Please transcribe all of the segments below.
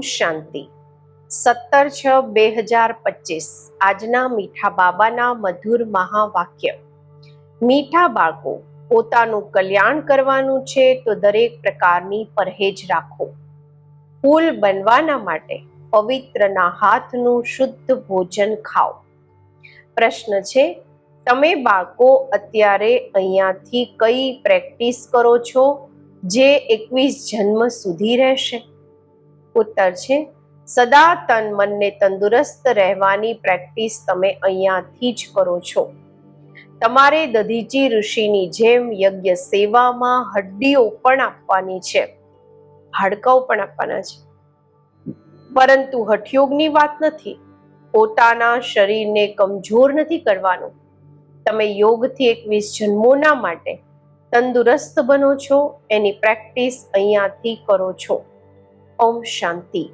શાંતિ. સત્તર છ બે હજાર પચીસ. આજના મીઠા બાબાના મધુર મહાવાક્ય. મીઠા બાળકો, પોતાનું કલ્યાણ કરવાનું છે તો દરેક પ્રકારની પરહેજ રાખો. ફૂલ બનવાના માટે પવિત્રના હાથનું શુદ્ધ ભોજન ખાઓ. પ્રશ્ન છે, તમે બાળકો અત્યારે અહીંયાથી કઈ પ્રેક્ટિસ કરો છો જે એકવીસ જન્મ સુધી રહેશે? ઉત્તર છે. સદા તન મનને તંદુરસ્ત રહેવાની પ્રેક્ટિસ તમે અહીંયાથી જ કરો છો. તમારે દધીચી ઋષિની જેમ યજ્ઞ સેવામાં હડ્ડીઓ પણ આપવાની છે. હાડકાઓ પણ આપવાના છે. પરંતુ હઠયોગની વાત નથી. પોતાના શરીરને કમજોર નથી કરવાનું. તમે યોગથી એકવીસ જન્મોના માટે તંદુરસ્ત બનો છો. એની પ્રેક્ટિસ અહીંયાથી કરો છો. ઓમ શાંતિ.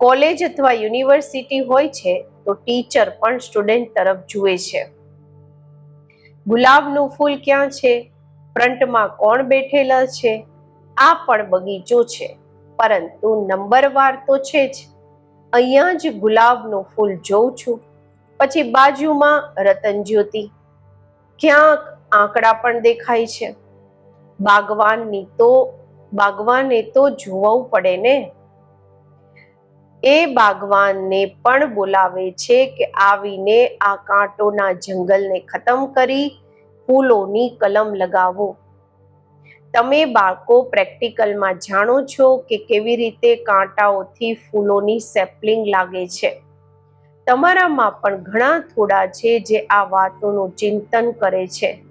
કોલેજ અથવા યુનિવર્સિટી હોય છે તો ટીચર પણ સ્ટુડન્ટ તરફ જુએ છે. ગુલાબનું ફૂલ ક્યાં છે? ફ્રન્ટમાં કોણ બેઠેલા છે? આ પણ બગીચો છે, પરંતુ નંબરવાર તો છે જ. અહીંયા જ ગુલાબનું ફૂલ જોઉં છું. પછી બાજુમાં રતન જ્યોતિ ક્યાંક આંકડા પણ દેખાય છે. બાગવાનની તો બાગવાને તો જોવું પડે ને? એ બાગવાનને પણ બોલાવે છે કે આવીને આ કાંટોના જંગલને ખતમ કરી ફૂલોની કલમ લગાવો. તમે બાળકો પ્રેક્ટિકલમાં જાણો છો કે કેવી રીતે કાંટાઓથી ફૂલોની સેપલિંગ લાગે છે. તમારામાં પણ ઘણા થોડા છે જે આ વાતોનું ચિંતન કરે છે.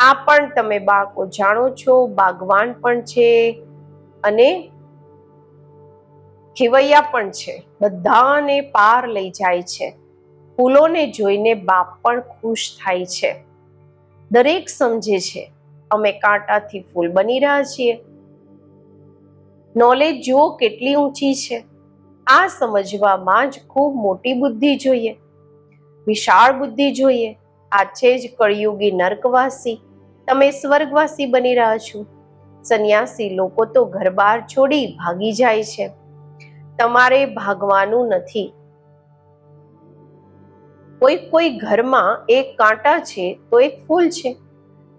આ પણ તમે બાળકો જાણો છો, બાગવાન પણ છે અને ખેવૈયા પણ છે. બધાને પાર લઈ જાય છે. ફૂલોને જોઈને બાપ પણ ખુશ થાય છે. દરેક સમજે છે, અમે કાંટાથી ફૂલ બની રહ્યા છીએ. નોલેજ જુઓ કેટલી ઊંચી છે. આ સમજવામાં જ ખૂબ મોટી બુદ્ધિ જોઈએ. વિશાળ બુદ્ધિ જોઈએ. આ છે જ કળિયુગી નર્કવાસી. તમે સ્વર્ગવાસી બની રહ્યા છો. સંન્યાસી લોકો તો ઘર બાર છોડી ભાગી જાય છે. તમારે ભાગવાનું નથી. કોઈ કોઈ ઘરમાં એક કાંટા છે તો એક ફૂલ છે.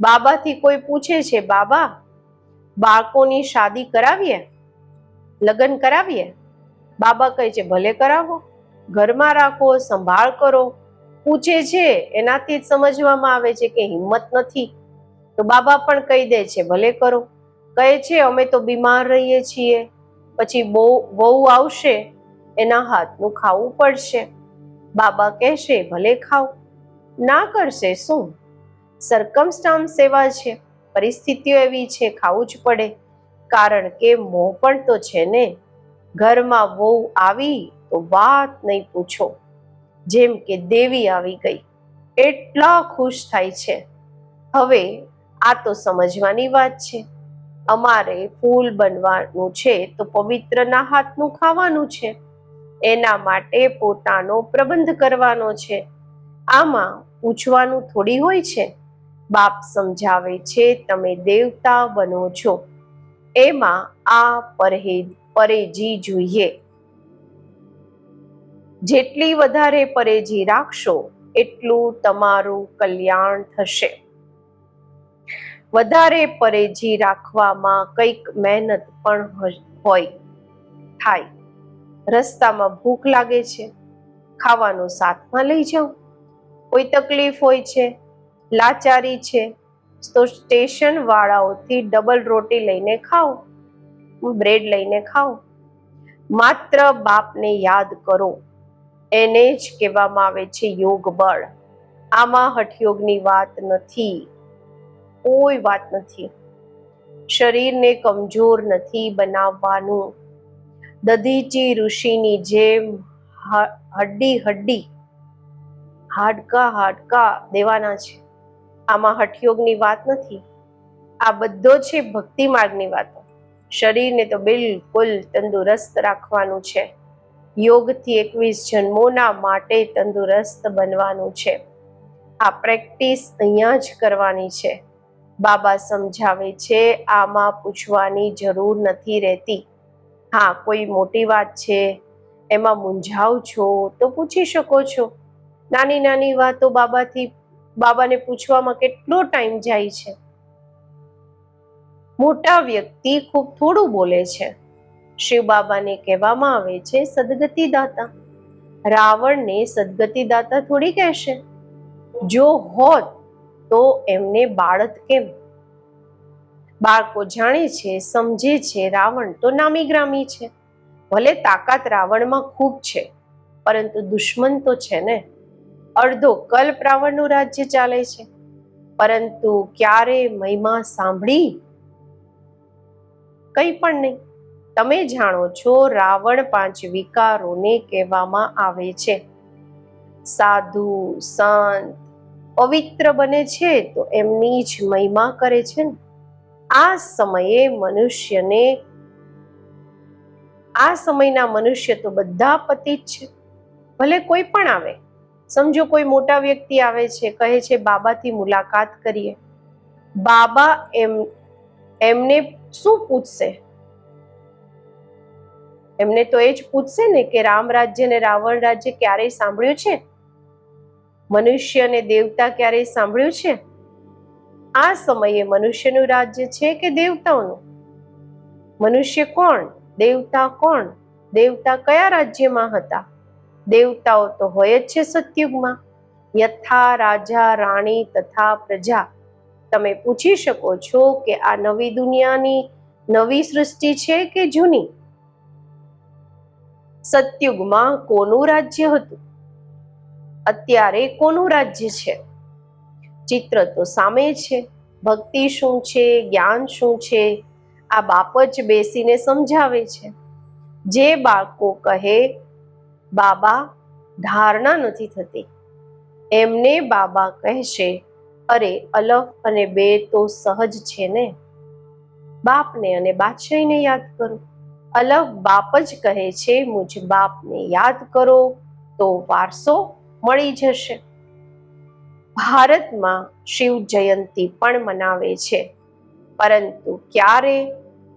બાબાથી કોઈ પૂછે છે, બાબા, બાળકોની શાદી કરાવીએ? લગ્ન કરાવીએ? બાબા કહે છે, ભલે કરાવો. ઘરમાં રાખો, સંભાળ કરો. પૂછે છે, એનાથી જ સમજવામાં આવે છે કે હિંમત નથી. તો બાબા પણ કહી દે છે, ભલે કરો. કહે છે, અમે તો બીમાર રહીએ છીએ. પછી બહુ, વહુ આવશે, એના હાથનું ખાવું પડશે. બાબા કહેશે, ભલે ખાઓ. ના કરશે, શું? સરકમસ્ટાન્સ એવા છે. પરિસ્થિતિઓ એવી છે, ખાવું જ પડે. કારણ કે મોહ પણ તો છે ને. ઘરમાં વહુ આવી તો વાત નહીં પૂછો. જેમ કે દેવી આવી ગઈ. એટલા ખુશ થાય છે. હવે આ તો સમજવાની વાત છે. અમારે ફૂલ બનવાનું છે તો પવિત્રના હાથનું ખાવાનું છે. એના માટે પોતાનો પ્રબંધ કરવાનો છે. આમાં પૂછવાનું થોડી હોય છે. બાપ સમજાવે છે તમે દેવતા બનો છો. એમાં આ પરહેજ પરેજી જોઈએ. જેટલી વધારે પરેજી રાખશો, એટલું તમારું કલ્યાણ થશે. વધારે પરેજી રાખવામાં કંઈક મહેનત પણ હોય, થાય. રસ્તામાં ભૂખ લાગે છે, ખાવાનું સાથમાં લઈ જાઓ કોઈ તકલીફ હોય છે, લાચારી છે, તો સ્ટેશન વાળાઓથી ડબલ રોટી લઈને ખાઓ, બ્રેડ લઈને ખાઓ. માત્ર બાપને યાદ કરો, એને જ કહેવામાં આવે છે યોગ બળ આમાં હઠયોગની વાત નથી. કોઈ વાત નથી. શરીરને કમજોર નથી બનાવવાનું. દધીચી ઋષિની જેમ હડ્ડી હડ્ડી, હાડકા હાડકા દેવાના છે. આમાં હઠયોગની વાત નથી. આ બધો છે ભક્તિ માર્ગની વાતો. શરીરને તો બિલકુલ તંદુરસ્ત રાખવાનું છે. યોગથી એકવીસ જન્મોના માટે તંદુરસ્ત બનવાનું છે. આ પ્રેક્ટિસ અહીંયા જ કરવાની છે. બાબા સમજાવે છે, આમાં પૂછવાની જરૂર નથી રહેતી. હા, કોઈ મોટી વાત છે, એમાં મૂંઝાવ છો, તો પૂછી શકો છો. નાની નાની વાતો બાબાથી, બાબાને પૂછવામાં કેટલો ટાઈમ જાય છે. મોટા વ્યક્તિ ખૂબ થોડું બોલે છે. શિવ બાબાને કહેવામાં આવે છે, સદગતિ દાતા. રાવણને સદગતિ દાતા થોડી કહેશે. જો હોત તો એમને બાળત કેમ? બાળકો જાણે છે, સમજે છે, રાવણ તો નામી ગ્રામી છે. ભલે તાકાત રાવણમાં ખૂબ છે, પરંતુ દુશ્મન તો છે ને? અડધો કલ્પ રાવણનું રાજ્ય ચાલે છે. પરંતુ ક્યારે મહિમા સાંભળી? કંઈ પણ નહીં. તમે જાણો છો, રાવણ પાંચ વિકારોને કહેવામાં આવે છે. સાધુ, સંત પવિત્ર બને છે, તો એમની જ મહિમા કરે છે ને. આ સમયે મનુષ્યને, આ સમયના મનુષ્ય તો બધા પતિત છે. ભલે કોઈ પણ આવે. સમજો કોઈ મોટા વ્યક્તિ આવે છે, કહે છે, બાબાથી મુલાકાત કરીએ. બાબા એમ, એમને શું પૂછશે? એમને તો એ જ પૂછશે ને કે રામ રાજ્ય ને રાવણ રાજ્ય ક્યારેય સાંભળ્યું છે? મનુષ્ય અને દેવતા ક્યારેય સાંભળ્યું છે? આ સમયે મનુષ્યનું રાજ્ય છે કે દેવતાઓનું? મનુષ્ય કોણ? દેવતા કોણ? દેવતા કયા રાજ્યમાં હતા? દેવતાઓ તો હોય જ છે સત્યુગમાં. યથા રાજા, રાણી તથા પ્રજા. તમે પૂછી શકો છો કે આ નવી દુનિયાની નવી સૃષ્ટિ છે કે જૂની? સત્યુગમાં કોનું રાજ્ય હતું? અત્યારે કોનું રાજ્ય છે? ચિત્ર તો સામે છે, ભક્તિ શું છે, જ્ઞાન શું છે? આ બાપ જ બેસીને સમજાવે છે. જે બાળકો કહે, બાબા, ધારણા નથી થતી. એમને બાબા કહેશે, અરે અલફ અને બે તો સહજ છે ને. બાપને અને બાદશાહીને યાદ કરો. અલફ બાપ જ કહે છે, મુજ બાપને યાદ કરો તો વારસો મળી જશે. ભારતમાં શિવ જયંતી પણ મનાવે છે. પરંતુ ક્યારે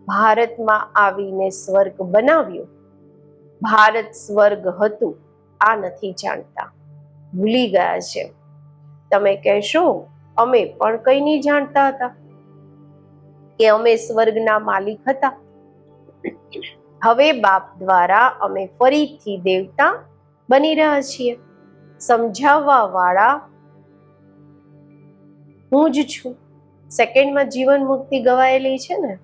ભારતમાં આવીને સ્વર્ગ બનાવ્યું? ભારત સ્વર્ગ હતું, આ નથી જાણતા. ભૂલી ગયા છે. તમે કહેશો, અમે પણ કઈ નહીં જાણતા હતા. કે અમે સ્વર્ગના માલિક હતા. હવે બાપ દ્વારા અમે ફરીથી દેવતા બની રહ્યા છીએ. સમજાવવા વાળા હું જ છું. સેકન્ડમાં જીવન મુક્તિ ગવાયેલી છે ને?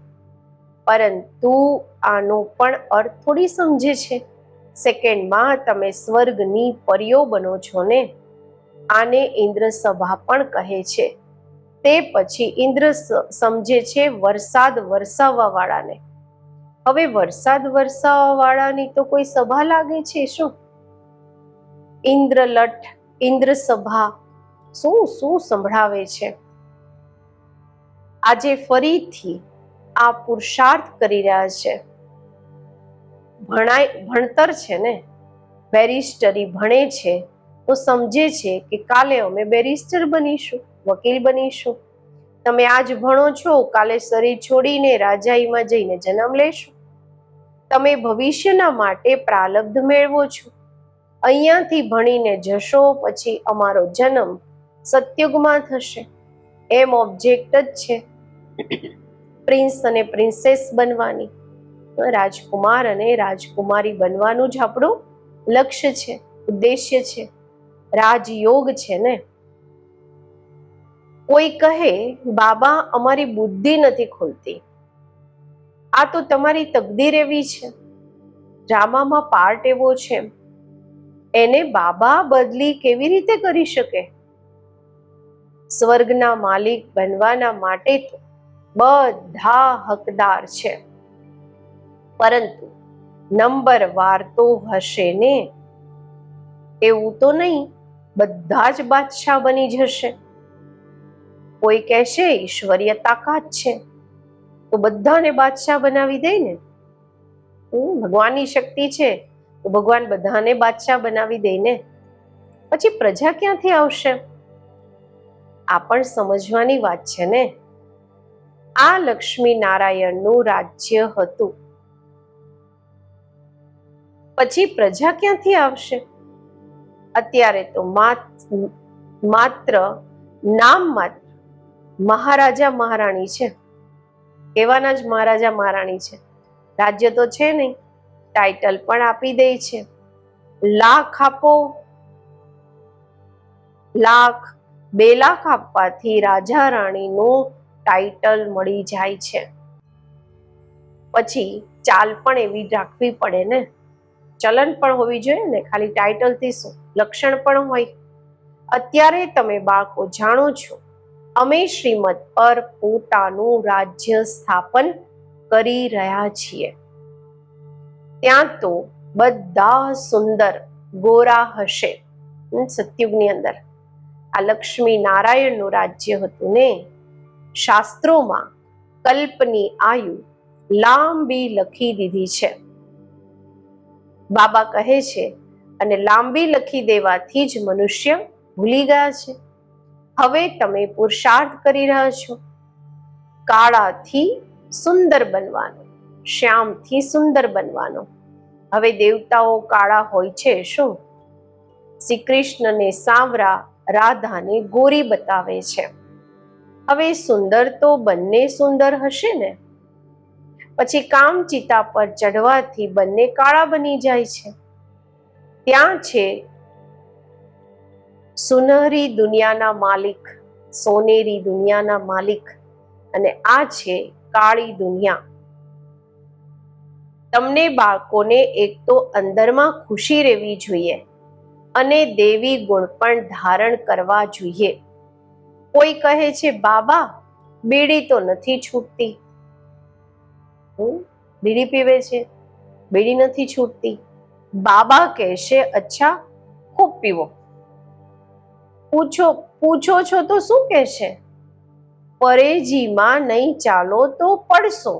પરંતુ આનો પણ અર્થ થોડી સમજે છે. સેકન્ડમાં તમે સ્વર્ગની પરીઓ બનો છો ને? આને ઇન્દ્ર સભા પણ કહે છે. તે પછી ઇન્દ્ર સમજે છે વરસાદ વરસાવવા વાળાને હવે વરસાદ વરસાવવા વાળાની તો કોઈ સભા લાગે છે શું? ઇન્દ્રલઠ ઇન્દ્ર સભા શું શું સંભળાવે છે? આજે ફરીથી આ પુરુષાર્થ કરી રહ્યા છે. ભણાય, ભણતર છે ને? બેરિસ્ટરી ભણે છે, તો સમજે છે કે કાલે અમે બેરિસ્ટર બનીશું, વકીલ બનીશું. તમે આજ ભણો છો, કાલે શરીર છોડીને રાજાઈમાં જઈને જન્મ લેશો. તમે ભવિષ્યના માટે પ્રાલબ્ધ મેળવો છો. અહીંયાથી ભણીને જશો પછી અમારો જન્મ સત્યુગમાં થશે. એમ ઓબ્જેક્ટ જ છે. પ્રિન્સ અને પ્રિન્સેસ બનવાની. રાજકુમાર અને રાજકુમારી બનવાનું જ આપણું લક્ષ્ય છે, ઉદ્દેશ્ય છે. રાજયોગ છે ને? કોઈ કહે, બાબા, અમારી બુદ્ધિ નથી ખુલતી. આ તો તમારી તકદીર એવી છે. ડ્રામામાં પાર્ટ એવો છે એને બાબા બદલી કેવી રીતે કરી શકે? સ્વર્ગના માલિક બનવાના માટે તો બધા હકદાર છે. પરંતુ નંબર વાર તો હશે ને? એવું તો નહીં, બધા જ બાદશાહ બની જશે. કોઈ કહેશે ઈશ્વરીય તાકાત છે. તો બધાને બાદશાહ બનાવી દે ને? ભગવાનની શક્તિ છે. તો ભગવાન બધાને બાદશાહ બનાવી દે પછી પ્રજા ક્યાંથી આવશે? આ પણ સમજવાની વાત છે ને? આ લક્ષ્મી નારાયણનું રાજ્ય હતું. પછી પ્રજા ક્યાંથી આવશે? અત્યારે તો માત- માત્ર નામ માત્ર મહારાજા મહારાણી છે. કેવાના જ મહારાજા મહારાણી છે. રાજ્ય તો છે નહીં. ટાઇટલ પણ આપી દે છે. લાખ આપો. લાખ, બે લાખ આપવાથી રાજા રાણીનું ટાઇટલ મળી જાય છે. પછી ચાલ પણ એવી રાખવી પડે ને? ચલન પણ હોવી જોઈએ ને? ખાલી ટાઇટલથી શું? લક્ષણ પણ હોય. અત્યારે તમે બાળકો જાણો છો, અમે શ્રીમદ પર પોતાનું રાજ્ય સ્થાપન કરી રહ્યા છીએ. ત્યાં તો બધા સુંદર ગોરા હશે સતયુગની અંદર. આ લક્ષ્મી નારાયણનું રાજ્ય હતું ને, શાસ્ત્રોમાં કલ્પની આયુ લાંબી લખી દીધી છે. બાબા કહે છે, અને લાંબી લખી દેવાથી જ મનુષ્ય ભૂલી ગયા છે. હવે તમે પુરુષાર્થ કરી રહ્યા છો. કાળાથી સુંદર બનવાનો. શ્યામથી સુંદર બનવાનો. હવે દેવતાઓ કાળા હોય છે, શું? શ્રી કૃષ્ણને સાવરા રાધાને ગોરી બતાવે છે. હવે સુંદર તો બંને સુંદર હશે ને? પછી કામચિતા પર ચઢવાથી બંને કાળા બની જાય છે. ત્યાં છે સુનહરી દુનિયાના માલિક, સોનેરી દુનિયાના માલિક અને આ છે કાળી દુનિયા. તમને બાળકોને એક તો અંદરમાં ખુશી રહેવી જોઈએ અને દેવી ગુણ પણ ધારણ કરવા જોઈએ. કોઈ કહે છે, બાબા, બીડી તો નથી છૂટતી. બીડી પીવે છે, બીડી નથી છૂટતી. બાબા કહેશે અચ્છા, ખૂબ પીવો. પૂછો પૂછો છો તો શું કહેશે પરેજીમાં નહીં ચાલો તો પડશો.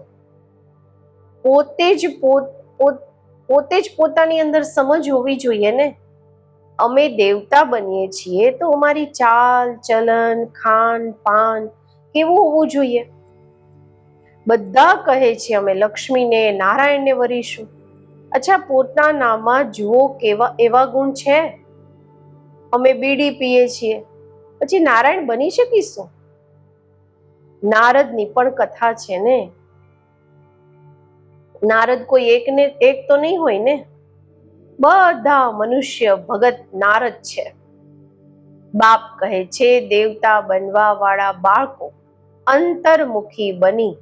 પોતે જ પોત- જ પોતાની અંદર સમજ હોવી જોઈએ ને? અમે દેવતા બનીએ છીએ તો અમારી ચાલ, ચલન, ખાન, પાન કેવું હોવું જોઈએ? બધા કહે છે અમે લક્ષ્મીને, નારાયણને વરીશું. અચ્છા પોતાનામાં જુઓ કેવા, એવા ગુણ છે? અમે બીડી પીએ છીએ. પછી નારાયણ બની શકીશું નારદની પણ કથા છે ને? નારદ કોઈ એક ને એક તો નહીં હોય ને? બધા મનુષ્ય ભગત નારદ છે. બાપ કહે છે, દેવતા બનવા વાળા બાળકો, અંતર્મુખી બની.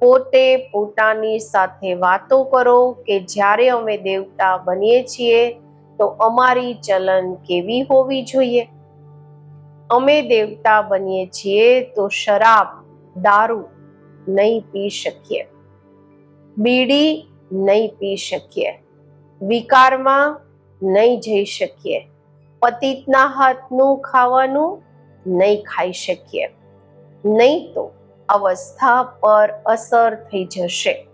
પોતે પોતાની સાથે વાતો કરો કે જ્યારે અમે દેવતા બનીએ છીએ, તો અમારી ચલન કેવી હોવી જોઈએ? અમે દેવતા બનીએ છીએ તો શરાબ, દારૂ નહીં પી શકીએ. બીડી નહીં પી શકીએ. વિકારમાં નહીં જઈ શકીએ. પતિતના હાથનું ખાવાનું નહીં ખાઈ શકીએ. નહીં તો અવસ્થા પર અસર થઈ જશે.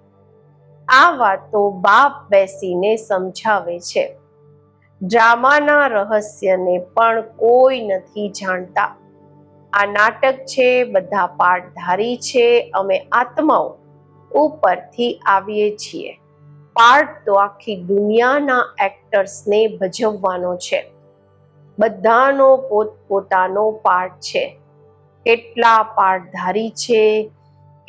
આ વાતો બાપ બેસીને સમજાવે છે. ડ્રામાના રહસ્યને પણ કોઈ નથી જાણતા. આ નાટક છે, બધા પાઠધારી છે, અમે આત્માઓ ઉપરથી આવીએ છીએ. પાર્ટ તો આખી દુનિયાના એક્ટર્સને ભજવવાનો છે. બધાનો પોતપોતાનો પાર્ટ છે. કેટલા પાર્ટધારી છે,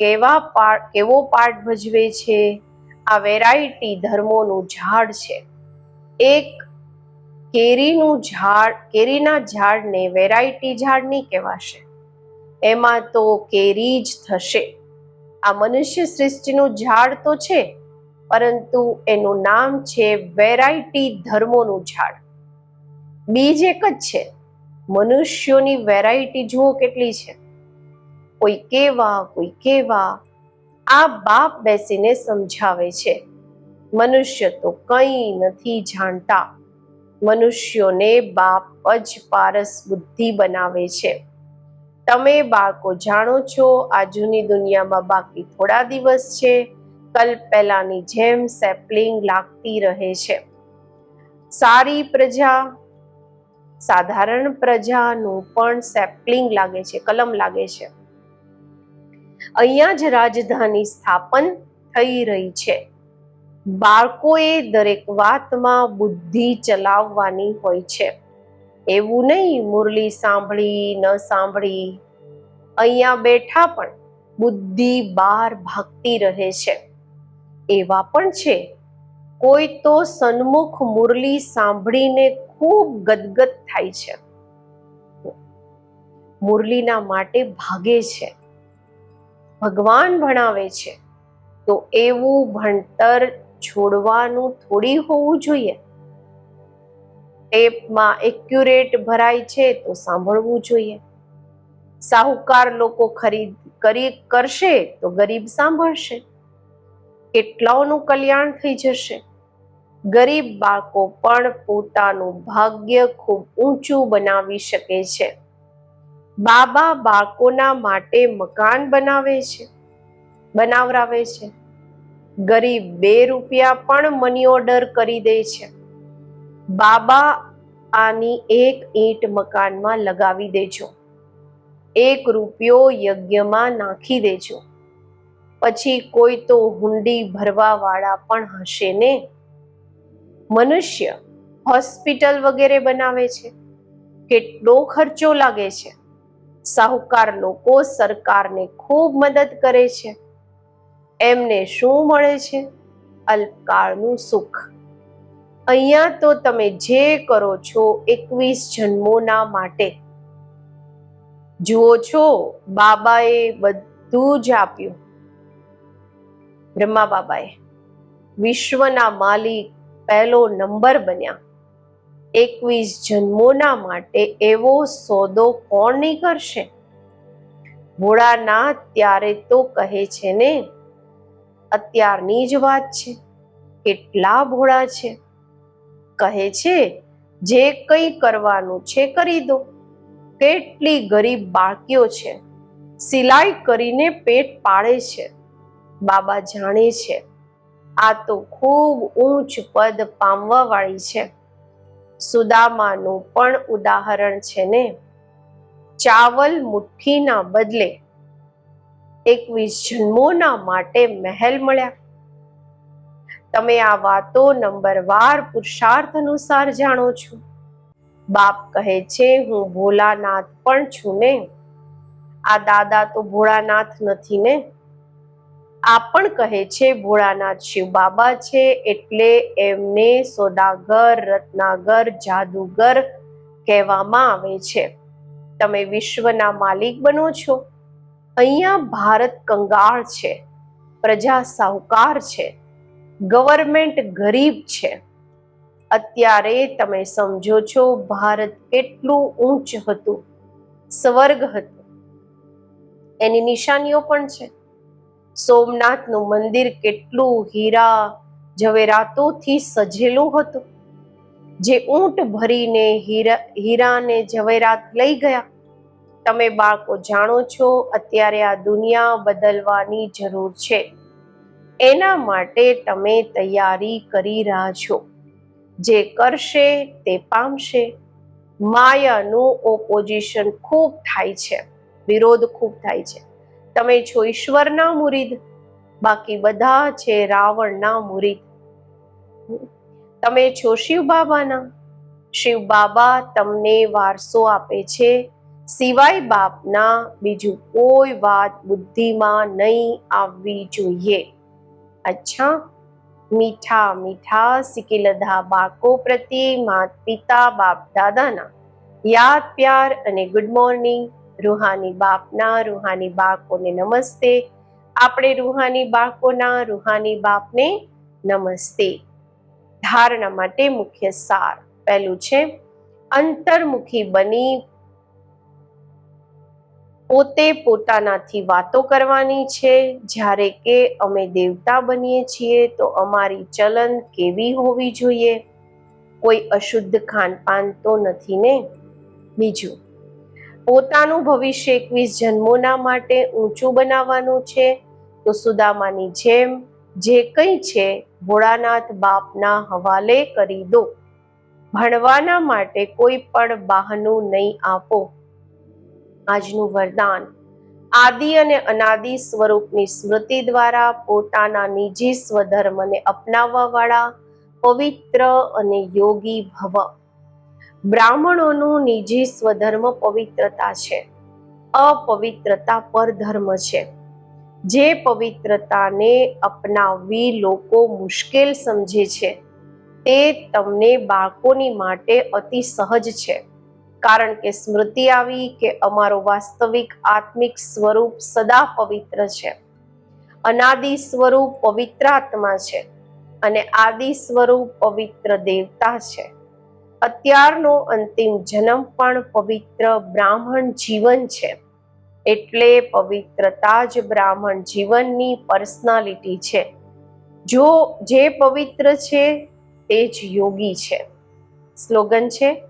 કેવા પાર્ટ, કેવો પાર્ટ ભજવે છે, આ વેરાયટી ધર્મોનું ઝાડ છે. એક કેરીનું ઝાડ, કેરીના ઝાડને વેરાયટી ઝાડ નહીં કહેવાશે. એમાં તો કેરી જ થશે. આ મનુષ્ય સૃષ્ટિનું ઝાડ તો છે, પરંતુ એનું નામ છે વેરાયટી ધર્મોનું ઝાડ. બીજ એક જ છે, મનુષ્યોની વેરાયટી જુઓ કેટલી છે. કોઈ કેવા કોઈ કેવા, આ બાપ બેસીને સમજાવે છે. મનુષ્ય તો કંઈ નથી જાણતા. મનુષ્યોને બાપ જ પારસ બુદ્ધિ બનાવે છે. તમે બાળકો જાણો છો, આ જૂની દુનિયામાં બાકી થોડા દિવસ છે. કલ પહેલાની જેમ સેપલિંગ લાગતી રહે છે. સારી પ્રજા, સાધારણ પ્રજાનું પણ સેપલિંગ લાગે છે, કલમ લાગે છે. અહીંયા જ રાજધાની સ્થાપન થઈ રહી છે. બાળકોએ દરેક વાતમાં બુદ્ધિ ચલાવવાની હોય છે. એવું નહીં, મુરલી સાંભળી, ન સાંભળી. અહીંયા બેઠા પણ બુદ્ધિ બહાર ભાગતી રહે છે. એવા પણ છે. કોઈ તો સન્મુખ મુરલી સાંભળીને ખૂબ ગદગદ થાય છે. મુરલીના માટે ભાગે છે. ભગવાન ભણાવે છે. તો એવું ભણતર છોડવાનું થોડી હોવું જોઈએ. ટેપમાં એક્યુરેટ ભરાય છે તો સાંભળવું જોઈએ. સાહુકાર લોકો ખરીદ, કરી, કરશે તો ગરીબ સાંભળશે. કેટલાઓનું કલ્યાણ થઈ જશે. ગરીબ બાળકો પણ પોતાનું ભાગ્ય ખૂબ ઊંચું બનાવી શકે છે. બાબા બાળકોના માટે મકાન બનાવે છે, બનાવરાવે છે. ગરીબ બે રૂપિયા પણ મની ઓર્ડર કરી દે છે. બાબા આની એક ઈંટ મકાનમાં લગાવી દેજો. એક રૂપિયો યજ્ઞમાં નાખી દેજો. પછી કોઈ તો હુંડી ભરવા વાળા પણ હશે ને? મનુષ્ય હોસ્પિટલ વગેરે બનાવે છે? કેટલો ખર્ચો લાગે છે? સાહુકાર લોકો સરકારને ખૂબ મદદ કરે છે. એમને શું મળે છે? અલ્પકાળનું સુખ. અહીંયા તો તમે જે કરો છો એકવીસ જન્મોના માટે. જુઓ છો, બાબાએ બધું જ આપ્યું. બ્રહ્મા બાબાએ વિશ્વના માલિક પહેલો નંબર બન્યા. એકવીસ જન્મોના માટે એવો સોદો કોણ નહીં કરશે? ભોળાનાથ ત્યારે તો કહે છે ને, અત્યારની જ વાત છે. કેટલા ભોળા છે. કહે છે, જે કંઈ કરવાનું છે કરી દો. કેટલી ગરીબ બાળકીઓ છે. સિલાઈ કરીને પેટ પાળે છે. બાબા જાણે છે, આ તો ખૂબ ઊંચ પદ પામવા વાળી છે. સુદામાનું પણ ઉદાહરણ છે ને. ચાવલ મુઠ્ઠીના બદલે એકવીસ જન્મોના માટે મહેલ મળ્યા. તમે આ વાતો નંબરવાર પુરુષાર્થ અનુસાર જાણો છો. બાપ કહે છે, હું ભોલાનાથ પણ છું ને? આ દાદા તો ભોળાનાથ નથી ને? આ પણ કહે છે, ભોળાનાથ શિવ બાબા છે, એટલે એમને સોદાગર, રત્નાગર, જાદુગર કહેવામાં આવે છે. તમે વિશ્વના માલિક બનો છો. અહીંયા ભારત કંગાળ છે. પ્રજા સાહુકાર છે. ગવર્મેન્ટ ગરીબ છે. અત્યારે તમે સમજો છો, ભારત કેટલું ઊંચ હતું, સ્વર્ગ હતું. એની નિશાનીઓ પણ છે. સોમનાથનું મંદિર કેટલું હીરા ઝવેરાતોથી સજેલું હતું. જે ઊંટ ભરીને હીરા, હીરાને ઝવેરાત લઈ ગયા. તમે બાળકો જાણો છો, અત્યારે આ દુનિયા બદલવાની જરૂર છે. એના માટે તમે તૈયારી કરી રહ્યા છો. જે કરશે તે પામશે. માયાનું ઓપોઝિશન ખૂબ થાય છે. વિરોધ ખૂબ થાય છે. તમે છો ઈશ્વરના મુરીદ. બાકી બધા છે રાવણના મુરીદ. તમે છો શિવ બાબાના. શિવ બાબા તમને વારસો આપે છે. સિવાય બાપના બીજું કોઈ વાત બુદ્ધિમાં નહીં આવવી જોઈએ. અચ્છા. મીઠા મીઠા સિકિલધા બાળકો પ્રત્યે માત પિતા બાપ દાદાના. યાદ, પ્યાર અને ગુડ મોર્નિંગ રૂહાની બાપના, રૂહાની બાળકોને નમસ્તે. આપણે રૂહાની બાળકોના, રૂહાની બાપને નમસ્તે. ધારણા માટે મુખ્ય સાર પહેલું છે, અંતર્મુખી બની પોતે પોતાનાથી વાતો કરવાની છે. જ્યારે કે અમે દેવતા બનીએ છીએ, તો અમારી ચલન કેવી હોવી જોઈએ? કોઈ અશુદ્ધ ખાનપાન તો નથી ને? બીજું, પોતાનું ભવિષ્ય એકવીસ જન્મોના માટે ઊંચું બનાવવાનું છે. તો સુદામાની જેમ, જે કંઈ છે, ભોળાનાથ બાપના હવાલે કરી દો. ભણવાના માટે કોઈ પણ બહાનું નહીં આપો. આજનું વરદાન. આદિ અને અનાદિ સ્વરૂપની સ્મૃતિ દ્વારા પોતાના નિજી સ્વધર્મને અપનાવવાવાળા, પવિત્ર અને યોગી ભવ. બ્રાહ્મણોનું નિજી સ્વધર્મ પવિત્રતા છે. અપવિત્રતા પરધર્મ છે. જે પવિત્રતાને અપનાવવી લોકો મુશ્કેલ સમજે છે. તે તમને બાળકોની માટે અતિ સહજ છે. કારણ કે સ્મૃતિ આવી કે અમારો વાસ્તવિક આત્મિક સ્વરૂપ સદા પવિત્ર છે. અનાદિ સ્વરૂપ પવિત્ર આત્મા છે અને આદિ સ્વરૂપ પવિત્ર દેવતા છે. અત્યારનો અંતિમ જન્મ પણ પવિત્ર બ્રાહ્મણ જીવન છે. એટલે પવિત્રતા જ બ્રાહ્મણ જીવનની પર્સનાલિટી છે. જો જે પવિત્ર છે તે જ યોગી છે. સ્લોગન છે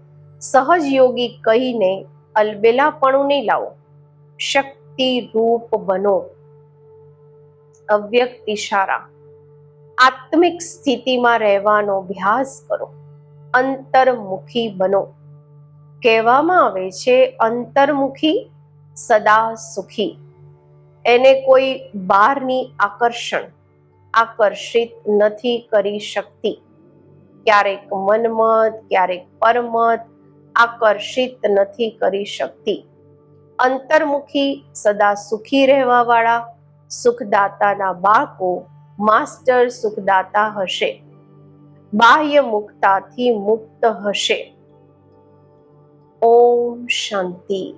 સહજ યોગી કહીને અલબેલાપણું નહીં લાવો. શક્તિ રૂપ બનો. અવ્યક્ત ઇશારા આત્મિક સ્થિતિમાં રહેવાનો અભ્યાસ કરો. અંતર્મુખી બનો. કહેવામાં આવે છે, અંતર્મુખી સદા સુખી. એને કોઈ બહારની આકર્ષણ આકર્ષિત નથી કરી શકતી. ક્યારેક મનમત ક્યારેક પરમત આકર્ષિત નથી કરી શકતી. અંતર્મુખી સદા સુખી રહેવા વાળા સુખદાતાના બાળકો માસ્ટર સુખદાતા હશે. બાહ્ય મુક્તાથી મુક્ત હશે. ઓમ શાંતિ.